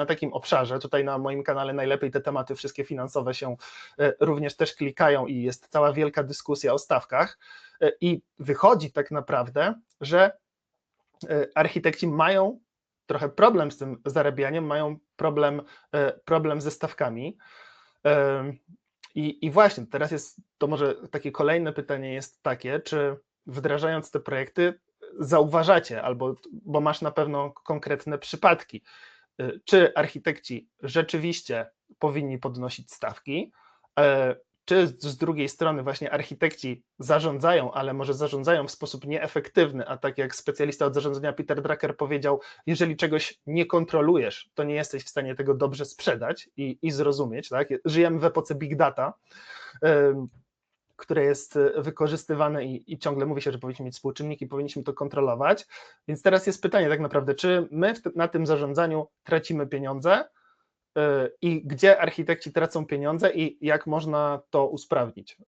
na takim obszarze. Tutaj na moim kanale najlepiej te tematy wszystkie finansowe się e, również też klikają i jest cała wielka dyskusja o stawkach. E, I wychodzi tak naprawdę, że e, architekci mają trochę problem z tym zarabianiem, mają problem, problem ze stawkami. I, I właśnie teraz jest to może takie kolejne pytanie jest takie, czy wdrażając te projekty zauważacie, albo bo masz na pewno konkretne przypadki, czy architekci rzeczywiście powinni podnosić stawki, e, czy z drugiej strony właśnie architekci zarządzają, ale może zarządzają w sposób nieefektywny, a tak jak specjalista od zarządzania Peter Drucker powiedział, jeżeli czegoś nie kontrolujesz, to nie jesteś w stanie tego dobrze sprzedać i, i zrozumieć, tak? Żyjemy w epoce big data, które jest wykorzystywane i, i, ciągle mówi się, że powinniśmy mieć współczynniki, powinniśmy to kontrolować. Więc teraz jest pytanie tak naprawdę, czy my na tym zarządzaniu tracimy pieniądze y, i gdzie architekci tracą pieniądze i jak można to usprawnić?